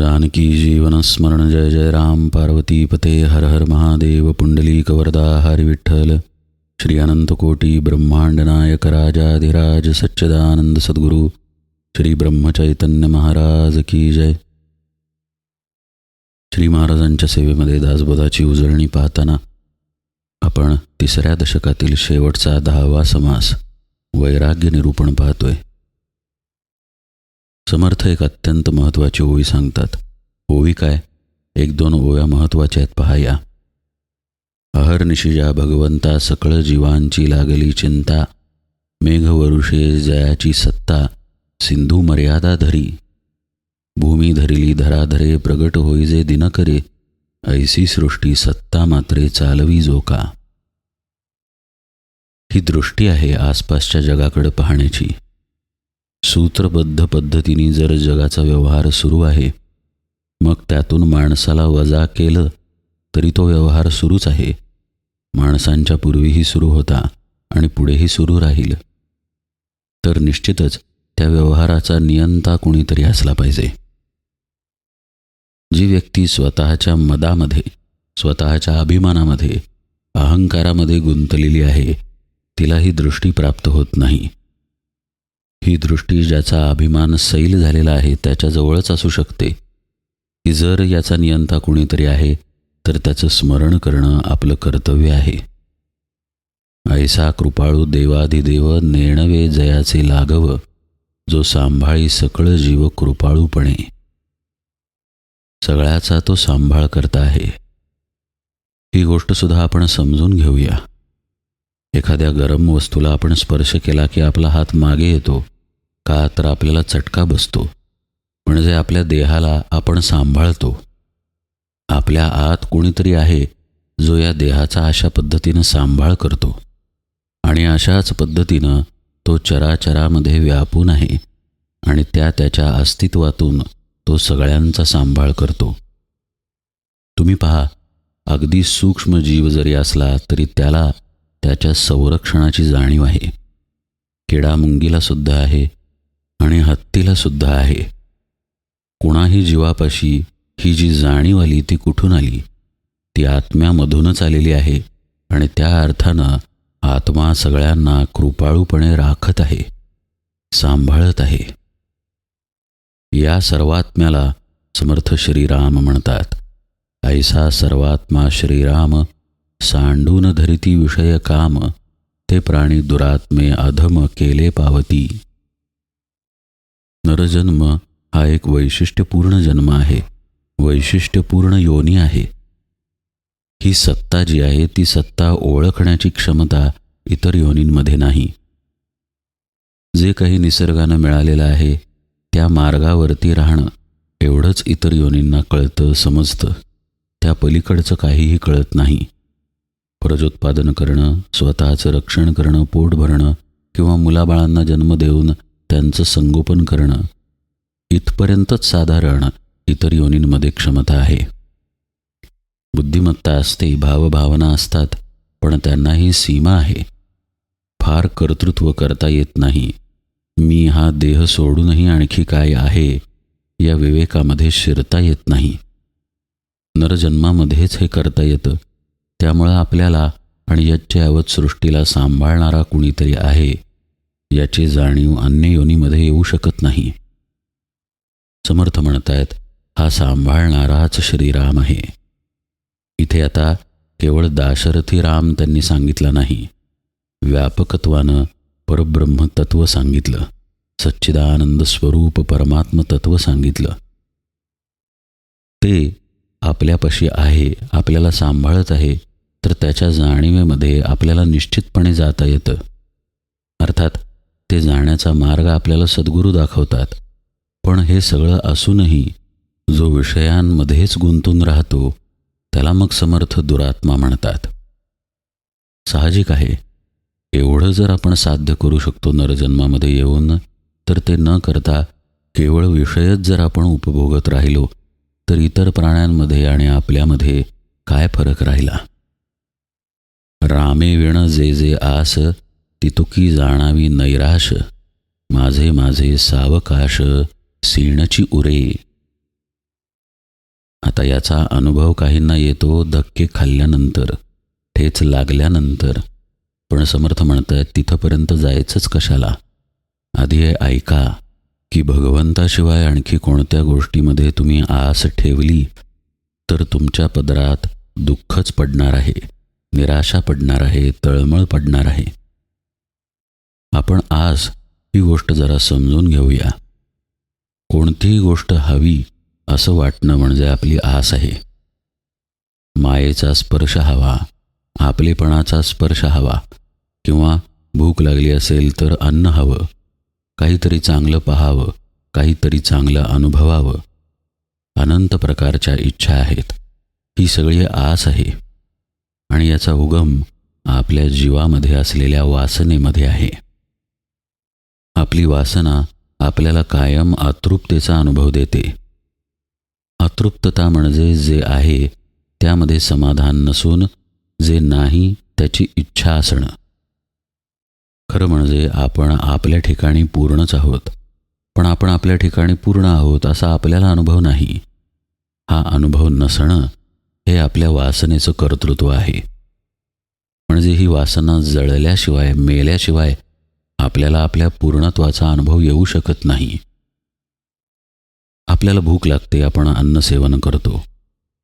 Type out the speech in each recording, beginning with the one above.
जानकी जीवनस्मरण जय जय राम। पार्वती पते हर हर महादेव। पुंडलीक वरदा हरि विठ्ठल श्री अनंतकोटी ब्रह्मांड नायक राजाधिराज सच्चदानंद सद्गुरू। श्री ब्रह्मचैतन्य महाराज की जय। श्री महाराजांच्या सेवेमध्ये दासबोधाची उजळणी पाहताना आपण तिसऱ्या दशकातील शेवटचा दहावा समास वैराग्य निरूपण पाहतोय. समर्थ एक अत्यंत महत्त्वाची ओवी सांगतात. ओवी काय? एक दोन ओव्या महत्त्वाच्या आहेत पहाया अहर्निशिजा भगवंता सकळ जीवांची लागली चिंता. मेघवरुषे जयाची सत्ता. सिंधू मर्यादा धरी. भूमी धरिली धराधरे प्रगट होईजे दिनकरे. ऐसी सृष्टी सत्ता मात्रे चालवी जोका. ही दृष्टी आहे आसपासच्या जगाकडे पाहण्याची. सूत्रबद्ध पद्धतीने जर जगाचा व्यवहार सुरू आहे मग त्यातून माणसाला वजा केलं तरी तो व्यवहार सुरूच आहे. माणसांच्या पूर्वीही सुरू होता आणि पुढेही सुरू राहील. तर निश्चितच त्या व्यवहाराचा नियंता कुणीतरी असला पाहिजे. जी व्यक्ती स्वतःच्या मदामध्ये स्वतःच्या अभिमानामध्ये अहंकारामध्ये गुंतलेली आहे तिला ही दृष्टी प्राप्त होत नाही. ही दृष्टी ज्याचा अभिमान सैल झालेला आहे त्याच्याजवळच असू शकते. की जर याचा नियंता कुणीतरी आहे तर त्याचं स्मरण करणं आपलं कर्तव्य आहे. ऐसा कृपाळू देवाधिदेव नेणवे जयाचे लाघव जो सांभाळी सकळ जीव कृपाळूपणे. सगळ्याचा तो सांभाळ करता आहे. ही गोष्टसुद्धा आपण समजून घेऊया. एखाद्या गरम वस्तूला आपण स्पर्श केला की आपला हात मागे येतो का तर आपल्याला चटका बसतो म्हणजे आपल्या देहाला आपण सांभाळतो. आपल्या आत कोणीतरी आहे जो या देहाचा अशा पद्धतीनं सांभाळ करतो. आणि अशाच पद्धतीनं तो चराचरामध्ये व्यापून आहे आणि त्या त्याच्या अस्तित्वातून तो सगळ्यांचा सांभाळ करतो. तुम्ही पहा अगदी सूक्ष्म जीव जरी असला तरी त्याला त्याच्या संरक्षणाची जाणीव आहे. केडा मुंगीला सुद्धा आहे आणि हत्तीला सुद्धा आहे. कुणाही जीवापाशी ही जी जाणीव आली ती कुठून आली? ती आत्म्यामधूनच आलेली आहे आणि त्या अर्थानं आत्मा सगळ्यांना कृपाळूपणे राखत आहे सांभाळत आहे. या सर्वात्म्याला समर्थ श्रीराम म्हणतात. ऐसा सर्वात्मा श्रीराम सांडून धरिती विषय काम ते प्राणी दुरात्मे अधम केले पावती. नरजन्म हा एक वैशिष्ट्यपूर्ण जन्म आहे. वैशिष्ट्यपूर्ण योनी आहे. ही सत्ता जी आहे ती सत्ता ओळखण्याची क्षमता इतर योनींमध्ये नाही. जे काही निसर्गानं मिळालेलं आहे त्या मार्गावरती राहणं एवढंच इतर योनींना कळतं समजतं. त्या पलीकडचं काहीही कळत नाही. प्रजोत्पादन करणं स्वतःचं रक्षण करणं पोट भरणं किंवा मुलाबाळांना जन्म देऊन त्यांचं संगोपन करणं इथपर्यंतच साधारण इतर योनींमध्ये क्षमता आहे. बुद्धिमत्ता असते भावभावना असतात पण त्यांनाही सीमा आहे. फार कर्तृत्व करता येत नाही. मी हा देह सोडूनही आणखी काय आहे या विवेकामध्ये शिरता येत नाही. नरजन्मामध्येच हे करता येतं. त्यामुळं आपल्याला आणि यज्ञयावत सृष्टीला सांभाळणारा कुणीतरी आहे. याची जाणीव अन्य योनीमध्ये येऊ शकत नाही. समर्थ म्हणतायत हा सांभाळणाराच श्रीराम आहे. इथे आता केवळ दाशरथी राम त्यांनी सांगितला नाही. व्यापकत्वानं परब्रह्म तत्व सांगितलं. सच्चिदानंद स्वरूप परमात्म तत्व सांगितलं. ते आपल्यापाशी आहे आपल्याला सांभाळत आहे तर त्याच्या जाणीवेमध्ये आपल्याला निश्चितपणे जाता येतं. अर्थात ते जाण्याचा मार्ग आपल्याला सद्गुरू दाखवतात. पण हे सगळं असूनही जो विषयांमध्येच गुंतून राहतो त्याला मग समर्थ दुरात्मा म्हणतात. साहजिक आहे. एवढं जर आपण साध्य करू शकतो नरजन्मामध्ये येऊन तर ते न करता केवळ विषयच जर आपण उपभोगत राहिलो तर इतर प्राण्यांमध्ये आणि आपल्यामध्ये काय फरक राहिला? रामे विण जे जे आस तितुकी जाणावी नैराश माझे माझे सावकाश सीणची उरे. आता याचा अनुभव काहींना येतो धक्के खाल्ल्यानंतर ठेच लागल्यानंतर पण समर्थ म्हणतायत तिथंपर्यंत जायचंच कशाला. आधी हे ऐका की भगवंताशिवाय आणखी कोणत्या गोष्टीमध्ये तुम्ही आस ठेवली तर तुमच्या पदरात दुःखच पडणार आहे निराशा पडणार आहे तळमळ पडणार आहे. आपण आज ही गोष्ट जरा समजून घेऊया. कोणतीही गोष्ट हवी असं वाटणं म्हणजे आपली आस आहे. मायेचा स्पर्श हवा आपलेपणाचा स्पर्श हवा किंवा भूक लागली असेल तर अन्न हवं काहीतरी चांगलं पाहावं काहीतरी चांगलं अनुभवावं. अनंत प्रकारच्या इच्छा आहेत. ही सगळी आस आहे. आणि याचा उगम आपल्या जीवामध्ये असलेल्या वासनेमध्ये आहे. आपली वासना आपल्याला कायम अतृप्तेचा अनुभव देते. अतृप्तता म्हणजे जे आहे त्यामध्ये समाधान नसून जे नाही त्याची इच्छा असणं. खरं म्हणजे आपण आपल्या ठिकाणी पूर्णच आहोत. पण आपण आपल्या ठिकाणी पूर्ण आहोत असा आपल्याला अनुभव नाही. हा अनुभव नसणं हे आपल्या वासनेचं कर्तृत्व आहे. म्हणजे ही वासना जळल्याशिवाय मेल्याशिवाय आपल्याला आपल्या पूर्णत्वाचा अनुभव येऊ शकत नाही. आपल्याला भूक लागते आपण अन्न सेवन करतो.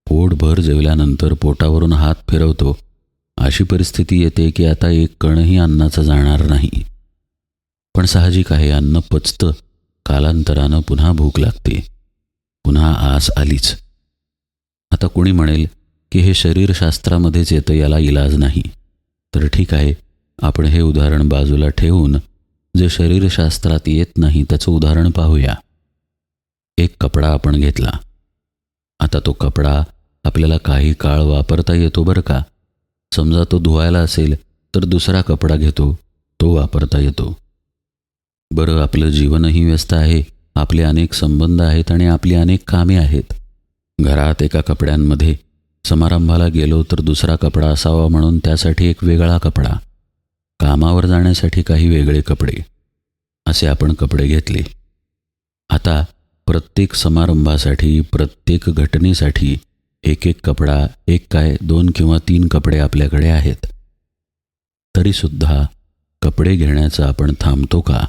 पोटभर जेवल्यानंतर पोटावरून हात फिरवतो. अशी परिस्थिती येते की आता एक कणही अन्नाचा जाणार नाही. पण साहजिक आहे अन्न पचतं कालांतरानं पुन्हा भूक लागते. पुन्हा आस आलीच. आता कोणी म्हणेल की हे शरीरशास्त्रामध्येच येतं याला इलाज नाही. तर ठीक आहे आपण हे उदाहरण बाजूला ठेवून जे शरीरशास्त्रात येत नाही त्याचं उदाहरण पाहूया. एक कपडा आपण घेतला. आता तो कपडा आपल्याला काही काळ वापरता येतो बरं का? समजा तो धुवायला असेल तर दुसरा कपडा घेतो तो वापरता येतो. बरं आपलं जीवनही व्यस्त आहे आपले अनेक संबंध आहेत आणि आपली अनेक कामे आहेत. घरात एका कपड्यांमध्ये समारंभाला गेलो तर दुसरा कपडा असावा म्हणून त्यासाठी एक वेगळा कपडा. कामावर जाण्यासाठी काही वेगळे कपडे असे आपण कपडे घेतले. आता प्रत्येक समारंभासाठी प्रत्येक घटनेसाठी एक एक कपडा एक काय दोन किंवा तीन कपडे आपल्याकडे आहेत. तरीसुद्धा कपडे घेण्याचं आपण थांबतो का?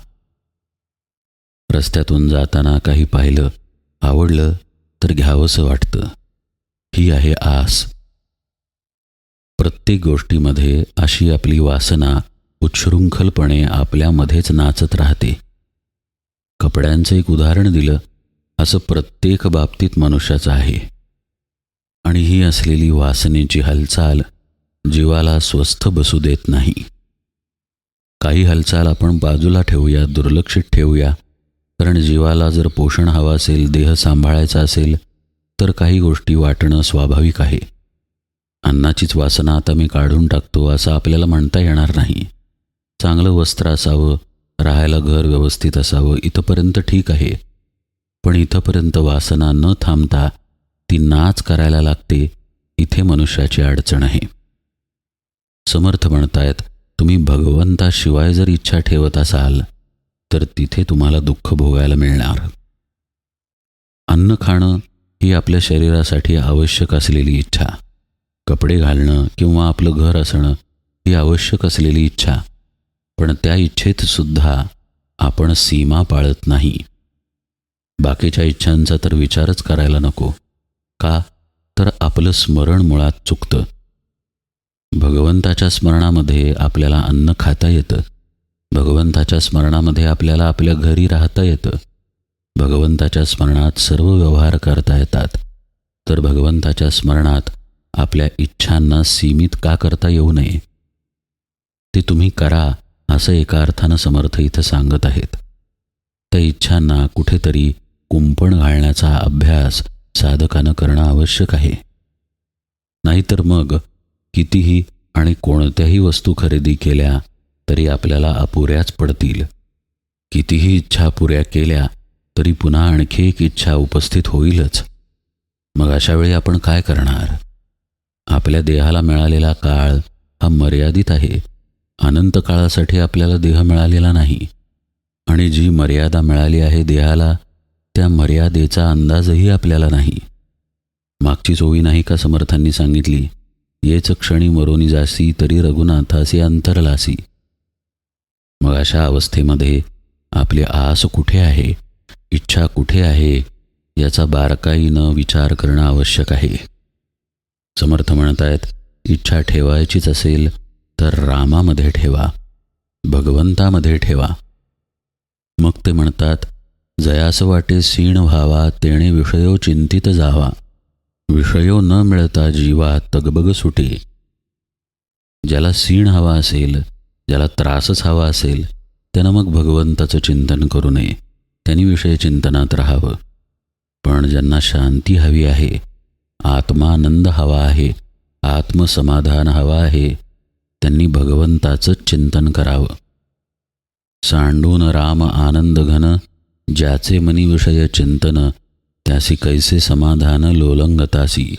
रस्त्यातून जाताना काही पाहिलं आवडलं तर घ्यावंसं वाटतं. ही आहे आस. प्रत्येक गोष्टीमध्ये अशी आपली वासना उच्छृंखलपणे आपल्यामध्येच नाचत राहते. कपड्यांचं एक उदाहरण दिलं असं प्रत्येक बाबतीत मनुष्याचं आहे. आणि ही असलेली वासनेची हालचाल जीवाला स्वस्थ बसू देत नाही. काही हालचाल आपण बाजूला ठेवूया दुर्लक्षित ठेवूया. कारण जीवाला जर पोषण हवं असेल देह सांभाळायचा असेल तर काही गोष्टी वाटणं स्वाभाविक आहे. अन्नाचीच वासना आता मी काढून टाकतो असं आपल्याला म्हणता येणार नाही. चांगलं वस्त्र असावं राहायला घर व्यवस्थित असावं इथंपर्यंत ठीक आहे. पण इथंपर्यंत वासना न थांबता ती नाच करायला लागते इथे मनुष्याची अडचण आहे. समर्थ म्हणतायत तुम्ही भगवंताशिवाय जर इच्छा ठेवत असाल तर तिथे तुम्हाला दुःख भोगायला मिळणार. अन्न खाणं ही आपल्या शरीरासाठी आवश्यक असलेली इच्छा. कपडे घालणं किंवा आपलं घर असणं ही आवश्यक असलेली इच्छा. पण त्या इच्छेत सुद्धा आपण सीमा पाळत नाही. बाकीच्या इच्छांचा तर विचारच करायला नको. का? तर आपलं स्मरण मुळात चुकतं. भगवंताच्या स्मरणामध्ये आपल्याला अन्न खाता येतं. भगवंताच्या स्मरणामध्ये आपल्याला आपल्या घरी राहता येतं. भगवंताच्या स्मरणात सर्व व्यवहार करता येतात. तर भगवंताच्या स्मरणात आपल्या इच्छांना सीमित का करता येऊ नये? ते तुम्ही करा. असं एका अर्थानं समर्थ इथं सांगत आहेत. त्या इच्छांना कुठेतरी कुंपण घालण्याचा अभ्यास साधकानं करणं आवश्यक आहे. नाहीतर मग कितीही आणि कोणत्याही वस्तू खरेदी केल्या तरी आपल्याला अपुऱ्याच पडतील. कितीही इच्छा पुऱ्या केल्या तरी पुन्हा आणखी एक इच्छा उपस्थित होईलच. मग अशावेळी आपण काय करणार? आपल्या देहाला मिळालेला काळ हा मर्यादित आहे. अनंत काळासाठी आपल्याला देह मिळालेला नाही. आणि जी मर्यादा मिळाली आहे देहाला त्या मर्यादेचा अंदाजही आपल्याला नाही. मागची चोवी नाही का समर्थांनी सांगितली? येच क्षणी मरोनी जासी तरी रघुनाथासी अंतरलासी मग अशा अवस्थेमध्ये आपली आस कुठे आहे? इच्छा कुठे आहे? याचा बारकाईनं विचार करणं आवश्यक आहे. समर्थ म्हणत आहेत इच्छा ठेवायचीच असेल तर रामामध्ये ठेवा भगवंतामध्ये ठेवा. मग ते म्हणतात जयास वाटे सीण व्हावा तेणे विषयो चिंतित जावा. विषयो न मिळता जीवा तगबग सुटे. ज्याला सीण हवा असेल ज्याला त्रासच हवा असेल त्यानं मग भगवंताचं चिंतन करू नये. त्यांनी विषय चिंतनात राहावं. पण ज्यांना शांती हवी आहे आत्मानंद हवा आहे आत्मसमाधान हवा आहे त्यांनी भगवंताचंच चिंतन करावं. सांडून राम आनंद घन ज्याचे मनी विषय चिंतन त्यासी कैसे समाधान लोलंगतासी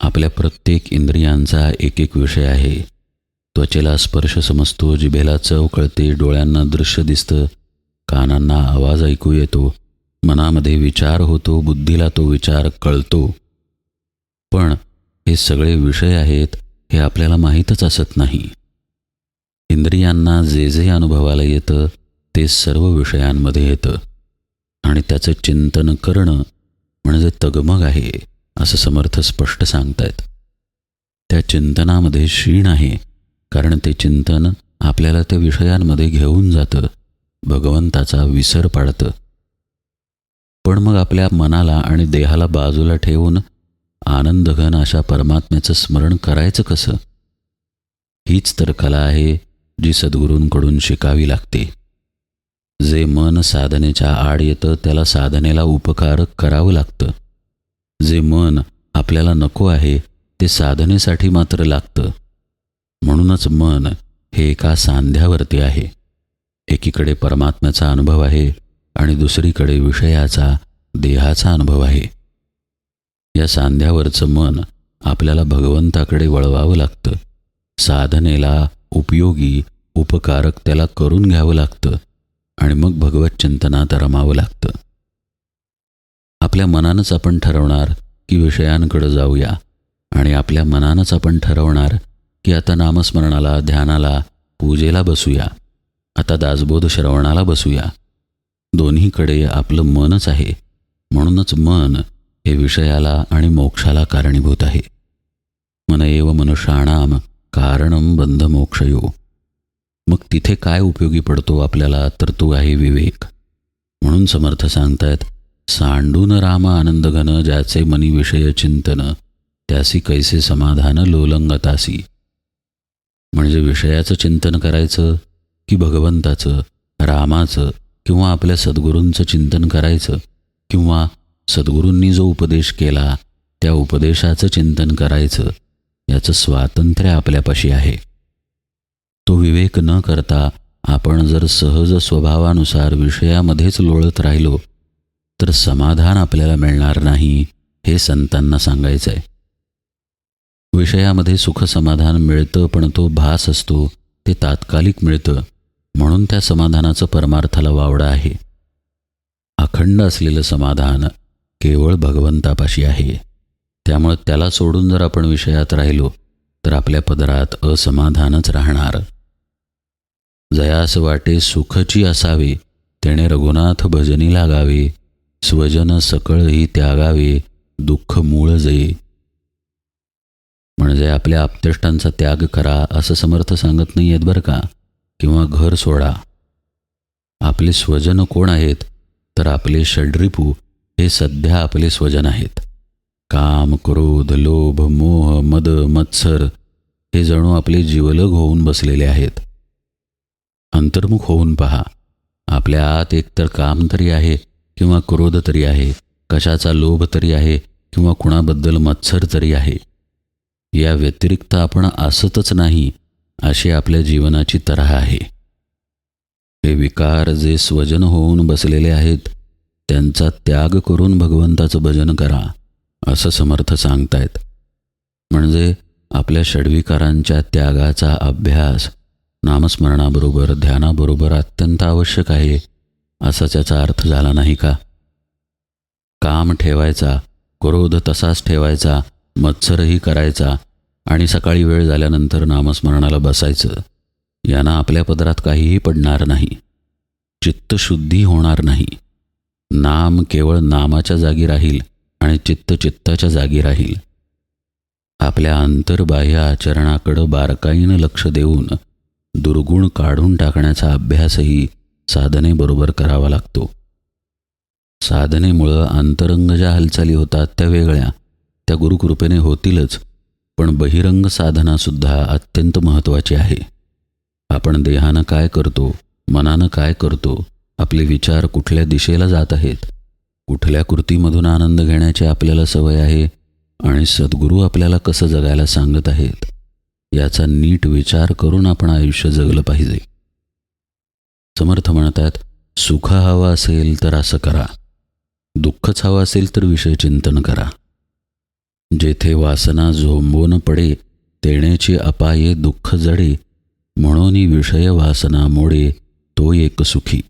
आपल्या प्रत्येक इंद्रियांचा एक एक विषय आहे. त्वचेला स्पर्श समजतो जिभेला चव कळते डोळ्यांना दृश्य दिसतं कानांना आवाज ऐकू येतो मनामध्ये विचार होतो बुद्धीला तो विचार कळतो. पण हे सगळे विषय आहेत हे आपल्याला माहीतच असत नाही. इंद्रियांना जे जे अनुभवाला येतं ते सर्व विषयांमध्ये येतं. आणि त्याचं चिंतन करणं म्हणजे तगमग आहे असं समर्थ स्पष्ट सांगतायत. त्या चिंतनामध्ये क्षीण आहे कारण ते चिंतन आपल्याला त्या विषयांमध्ये घेऊन जातं भगवंताचा विसर पाडतं. पण मग आपल्या मनाला आणि देहाला बाजूला ठेवून आनंदघन अशा परमात्म्याचं स्मरण करायचं कसं? हीच तर कला आहे जी सद्गुरूंकडून शिकावी लागते. जे मन साधनेच्या आड येतं त्याला साधनेला उपकारक करावं लागतं. जे मन आपल्याला नको आहे ते साधनेसाठी मात्र लागतं. म्हणूनच मन हे एका सांध्यावरती आहे. एकीकडे परमात्म्याचा अनुभव आहे आणि दुसरीकडे विषयाचा देहाचा अनुभव आहे. या सांध्यावरचं मन आपल्याला भगवंताकडे वळवावं लागतं. साधनेला उपयोगी उपकारक त्याला करून घ्यावं लागतं आणि मग भगवत चिंतनात रमावं लागतं. आपल्या मनानंच आपण ठरवणार की विषयांकडे जाऊया आणि आपल्या मनानंच आपण ठरवणार की आता नामस्मरणाला ध्यानाला पूजेला बसूया. आता दासबोध श्रवणाला बसूया. दोन्हीकडे आपलं मनच आहे. म्हणूनच मन हे विषयाला आणि मोक्षाला कारणीभूत आहे. मन एव मनुष्याणाम कारणम बंध मोक्षयो. मग तिथे काय उपयोगी पडतो आपल्याला? तर तो आहे विवेक. म्हणून समर्थ सांगतायत सांडून राम आनंद घन ज्याचे मनी विषय चिंतन त्यासी कैसे समाधान लोलंगतासी. म्हणजे विषयाचं चिंतन करायचं की भगवंताचं रामाचं किंवा आपल्या सद्गुरूंचं चिंतन करायचं किंवा सद्गुरूंनी जो उपदेश केला त्या उपदेशाचं चिंतन करायचं याचं स्वातंत्र्य आपल्यापाशी आहे. तो विवेक न करता आपण जर सहज स्वभावानुसार विषयामध्येच लोळत राहिलो तर समाधान आपल्याला मिळणार नाही हे संतांना सांगायचं आहे विषयामध्ये सुख समाधान मिळतं पण तो भास असतो ते तात्कालिक मिळतं म्हणून त्या समाधानाचं परमार्थाला वावडं आहे. अखंड असलेलं समाधान केवळ भगवंतापाशी आहे. त्यामुळे त्याला सोडून जर आपण विषयात राहिलो तर आपल्या पदरात असमाधानच राहणार. जयास वाटे सुखची असावे तेणे रघुनाथ भजनी लागावे स्वजन सकळही त्यागावे दुःख मूळ जे. म्हणजे आपल्या आपतेष्टांचा त्याग करा असं समर्थ सांगत नाही आहेत बरं का? किंवा घर सोडा. आपले स्वजन कोण आहेत? तर आपले षड्रिपू हे सध्या आपले स्वजन आहेत. काम क्रोध लोभ मोह मद मत्सर हे जणू आपले जीवलग होऊन बसलेले आहेत. अंतर्मुख होऊन पहा. आपल्या आत एकतर काम तरी आहे किंवा क्रोध तरी आहे कशाचा लोभ तरी आहे किंवा कुणाबद्दल मत्सर तरी आहे. या व्यतिरिक्त आपण असतच नाही अशी आपल्या जीवनाची तऱ्हा आहे. हे विकार जे स्वजन होऊन बसलेले आहेत त्यांचा त्याग करून भगवंताचं भजन करा असं समर्थ सांगतायत. म्हणजे आपल्या षडविकारांच्या त्यागाचा अभ्यास नामस्मरणाबरोबर ध्यानाबरोबर अत्यंत आवश्यक आहे असा त्याचा अर्थ झाला नाही का? काम ठेवायचा क्रोध तसाच ठेवायचा मत्सरही करायचा आणि सकाळी वेळ झाल्यानंतर नामस्मरणाला बसायचं यांना आपल्या पदरात काहीही पडणार नाही. चित्तशुद्धी होणार नाही. नाम केवळ नामाच्या जागी राहील आणि चित्त चित्ताच्या जागी राहील. आपल्या आंतरबाह्य आचरणाकडं बारकाईनं लक्ष देऊन दुर्गुण काढून टाकण्याचा अभ्यासही साधनेबरोबर करावा लागतो. साधनेमुळं अंतरंग ज्या हालचाली होतात त्या वेगळ्या त्या गुरुकृपेने होतीलच पण बहिरंग साधनासुद्धा अत्यंत महत्त्वाची आहे. आपण देहानं काय करतो मनानं काय करतो आपले विचार कुठल्या दिशेला जात आहेत? कुठल्या कृतीमधून आनंद घेण्याची आपल्याला सवय आहे? आणि सद्गुरू आपल्याला कसं जगायला सांगत आहेत? याचा नीट विचार करून आपण आयुष्य जगलं पाहिजे. समर्थ म्हणतात सुख हवं असेल तर असं करा. दुःखच हवं असेल तर विषय चिंतन करा. जेथे वासना झोंबून पडे तेण्याची अपाये दुःख जडे. म्हणून विषय वासना मोडे तो एक सुखी.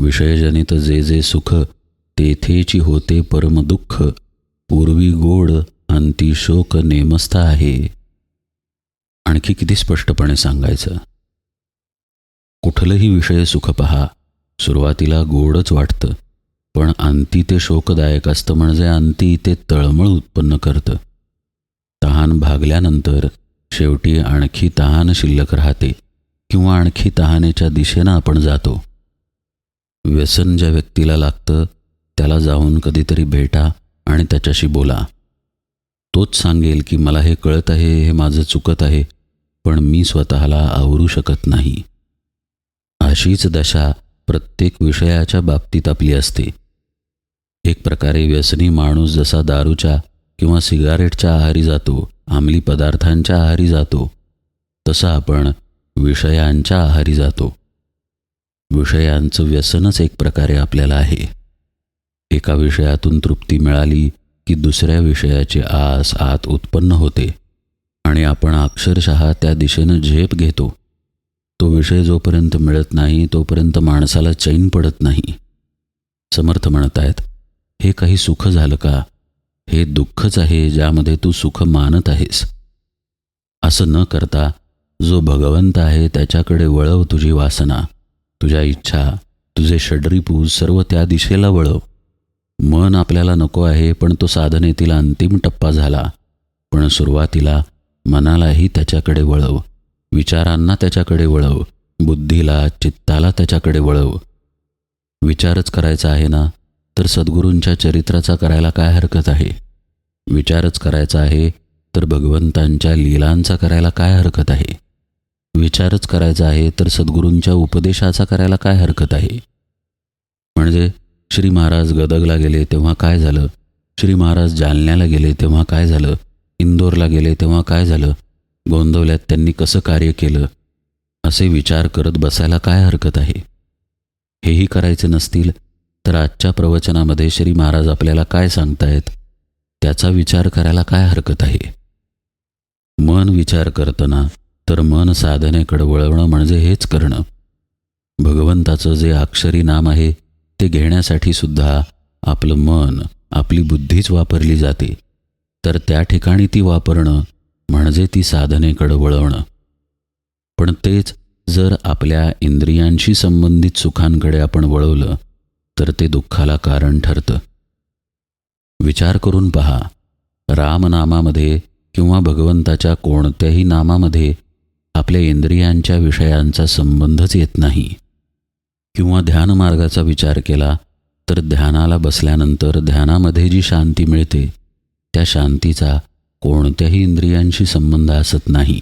विषयजनित जे जे सुख तेथेची होते परम दुःख. पूर्वी गोड अंती शोक नेमस्थ आहे. आणखी किती स्पष्टपणे सांगायचं? कुठलंही विषय सुख पहा सुरुवातीला गोडच वाटतं पण अंती ते शोकदायक असतं म्हणजे अंती ते तळमळ उत्पन्न करतं. तहान भागल्यानंतर शेवटी आणखी तहान शिल्लक राहते किंवा आणखी तहानेच्या दिशेनं आपण जातो. व्यसन ज्या व्यक्तीला लागतं त्याला जाऊन कधीतरी भेटा आणि त्याच्याशी बोला. तोच सांगेल की मला हे कळत आहे हे माझं चुकत आहे पण मी स्वतःला आवरू शकत नाही. अशीच दशा प्रत्येक विषयाच्या बाबतीत आपली असते. एक प्रकारे व्यसनी माणूस जसा दारूच्या किंवा सिगारेटच्या आहारी जातो अंमली पदार्थांच्या आहारी जातो तसा आपण विषयांच्या आहारी जातो. विषयांचं व्यसनच एक प्रकारे आपल्याला आहे. एका विषयातून तृप्ती मिळाली की दुसऱ्या विषयाची आस आत उत्पन्न होते आणि आपण अक्षरशः त्या दिशेनं झेप घेतो. तो विषय जोपर्यंत मिळत नाही तोपर्यंत माणसाला चैन पडत नाही. समर्थ म्हणत आहेत हे काही सुख झालं का? हे दुःखच आहे ज्यामध्ये तू सुख मानत आहेस. असं न करता जो भगवंत आहे त्याच्याकडे वळव तुझी वासना. तुझ्या इच्छा तुझे षडरीपूज सर्व त्या दिशेला वळव. मन आपल्याला नको आहे पण तो साधनेतील अंतिम टप्पा झाला. पण सुरुवातीला मनालाही त्याच्याकडे वळव. विचारांना त्याच्याकडे वळव. बुद्धीला चित्ताला त्याच्याकडे वळव. विचारच करायचा आहे ना? तर सद्गुरूंच्या चरित्राचा करायला काय हरकत आहे? विचारच करायचा आहे तर भगवंतांच्या लीलांचा करायला काय हरकत आहे? विचारच करायचा आहे तर सद्गुरूंच्या उपदेशाचा करायला काय हरकत आहे? म्हणजे श्री महाराज गदगला गेले तेव्हा काय झालं? श्री महाराज जालन्याला गेले तेव्हा काय झालं? इंदोरला गेले तेव्हा काय झालं? गोंदवल्यात त्यांनी कसं कार्य केलं? असे विचार करत बसायला काय हरकत आहे? हेही करायचे नसतील तर आजच्या प्रवचनामध्ये श्री महाराज आपल्याला काय सांगतायत? त्याचा विचार करायला काय हरकत आहे? मन विचार करताना तर मन साधनेकडे वळवणं म्हणजे हेच करणं. भगवंताचं जे अक्षरी नाम आहे ते घेण्यासाठी सुद्धा आपलं मन आपली बुद्धीच वापरली जाते. तर त्या ठिकाणी ती वापरणं म्हणजे ती साधनेकडं वळवणं. पण तेच जर आपल्या इंद्रियांशी संबंधित सुखांकडे आपण वळवलं तर ते दुःखाला कारण ठरतं. विचार करून पहा रामनामामध्ये किंवा भगवंताच्या कोणत्याही नामामध्ये आपल्या इंद्रियांच्या विषयांचा संबंधच येत नाही. किंवा ध्यानमार्गाचा विचार केला तर ध्यानाला बसल्यानंतर ध्यानामध्ये जी शांती मिळते त्या शांतीचा कोणत्याही इंद्रियांशी संबंध असत नाही.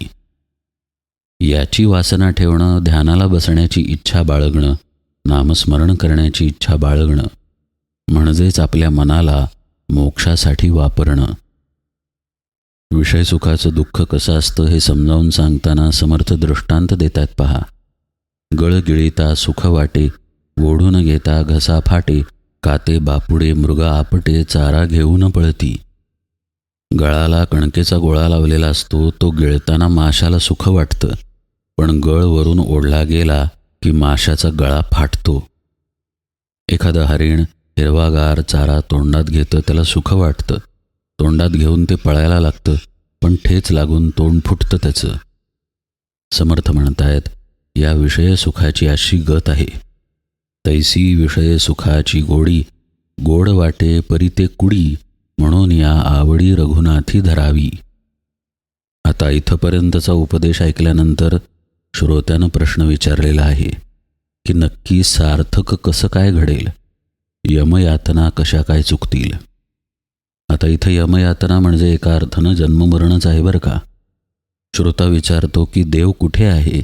याची वासना ठेवणं ध्यानाला बसण्याची इच्छा बाळगणं नामस्मरण करण्याची इच्छा बाळगणं म्हणजेच आपल्या मनाला मोक्षासाठी वापरणं. विषय सुखाचं दुःख कसं असतं हे समजावून सांगताना समर्थ दृष्टांत देतात पहा. गळ गिळीता सुख वाटे ओढून घेता घसा फाटे काते बापुडे मृग आपटे चारा घेऊन पळती. गळाला कणकेचा गोळा लावलेला असतो तो गिळताना माशाला सुख वाटतं. पण गळ वरून ओढला गेला की माशाचा गळा फाटतो. एखादं हरिण हिरवागार चारा तोंडात घेतं त्याला सुख वाटतं. तोंडात घेऊन ते पळायला लागतं पण ठेच लागून तोंड फुटतं त्याचं. समर्थ म्हणतायत या विषय सुखाची अशी गत आहे. तैसी विषय सुखाची गोडी गोड वाटे परी ते कुडी म्हणून या आवडी रघुनाथी धरावी. आता इथंपर्यंतचा उपदेश ऐकल्यानंतर श्रोत्यानं प्रश्न विचारलेला आहे की नक्की सार्थक कसं काय घडेल? यमयातना कशा काय चुकतील? आता इथं यमयातना म्हणजे एका अर्थानं जन्ममरणच आहे बरं का? श्रोता विचारतो की देव कुठे आहे?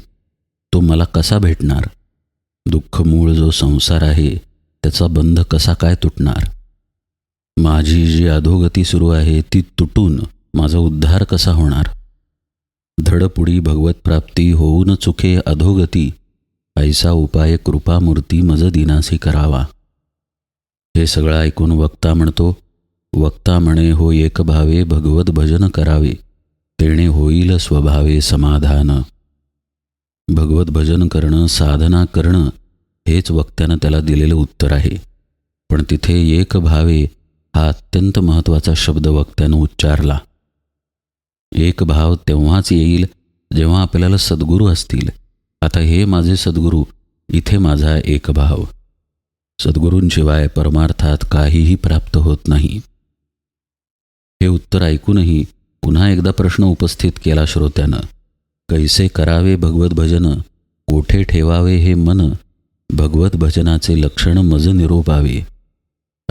तो मला कसा भेटणार? दुःख मूळ जो संसार आहे त्याचा बंध कसा काय तुटणार? माझी जी अधोगती सुरू आहे ती तुटून माझा उद्धार कसा होणार? धडपुडी भगवत प्राप्ती होऊन चुके अधोगती ऐसा उपाय कृपामूर्ती मज दिनासी करावा. हे सगळं ऐकून वक्ता म्हणतो वक्ता म्हणे हो एक भावे भगवत भजन करावे तेणे होईल स्वभावे समाधान. भगवत भजन करणं साधना करणं हेच वक्त्यानं त्याला दिलेलं उत्तर आहे. पण तिथे एक भावे हा अत्यंत महत्त्वाचा शब्द वक्त्यानं उच्चारला. एक भाव तेव्हाच येईल जेव्हा आपल्याला सद्गुरू असतील. आता हे माझे सद्गुरू इथे माझा एक भाव. सद्गुरूंशिवाय परमार्थात काहीही प्राप्त होत नाही. हे उत्तर ऐकूनही पुन्हा एकदा प्रश्न उपस्थित केला श्रोत्यानं. कैसे करावे भगवत भजन? कोठे ठेवावे हे मन? भगवत भजनाचे लक्षण मज निरोपावे.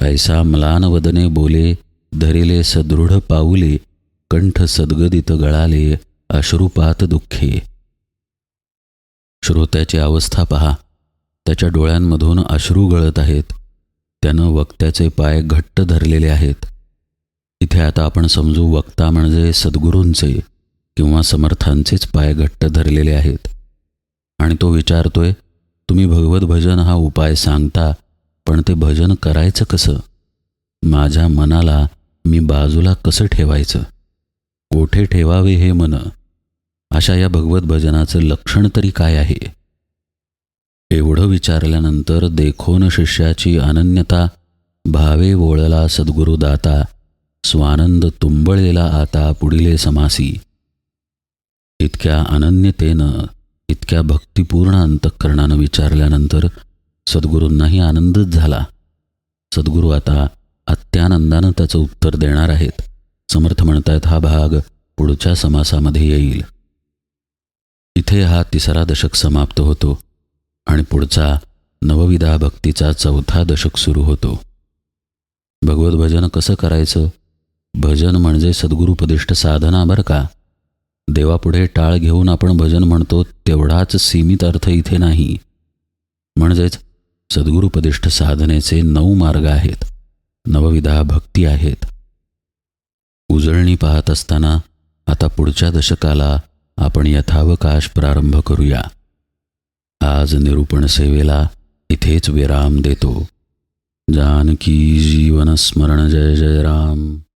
ऐसा म्लान वदने बोले धरिले सदृढ पाऊले कंठ सद्गदित गळाले अश्रुपात दुःखे. श्रोत्याची अवस्था पहा. त्याच्या डोळ्यांमधून अश्रू गळत आहेत. त्यानं वक्त्याचे पाय घट्ट धरलेले आहेत. इथे आता आपण समजू वक्ता म्हणजे सद्गुरूंचे किंवा समर्थांचेच पाय घट्ट धरलेले आहेत. आणि तो विचारतोय तुम्ही भगवत भजन हा उपाय सांगता पण ते भजन करायचं कसं? माझ्या मनाला मी बाजूला कसं ठेवायचं? कोठे ठेवावे हे मन? अशा या भगवत भजनाचं लक्षण तरी काय आहे? एवढं विचारल्यानंतर देखोन शिष्याची अनन्यता भावे वोळला सद्गुरुदाता स्वानंद तुंबळेला आता पुढिले समासी. इतक्या अनन्यतेनं इतक्या भक्तिपूर्ण अंतःकरणानं विचारल्यानंतर सद्गुरूंनाही आनंदच झाला. सद्गुरू आता अत्यानंदानं त्याचं उत्तर देणार आहेत. समर्थ म्हणतायत हा भाग पुढच्या समासामध्ये येईल. इथे हा तिसरा दशक समाप्त होतो आणि पुढचा नवविधा भक्तीचा चौथा दशक सुरू होतो. भगवत भजन कसं करायचं? भजन म्हणजे सद्गुरुपदिष्ट साधना बरं का? देवापुढे टाळ घेऊन आपण भजन म्हणतो तेवढाच सीमित अर्थ इथे नाही. म्हणजेच सद्गुरुपदिष्ट साधनेचे नऊ मार्ग आहेत. नवविधा भक्ती आहेत. उजळणी पाहत असताना आता पुढच्या दशकाला आपण यथावकाश प्रारंभ करूया. आज निरूपण सेवेला इथेच विराम देतो. जानकी जीवन स्मरण जय जय राम.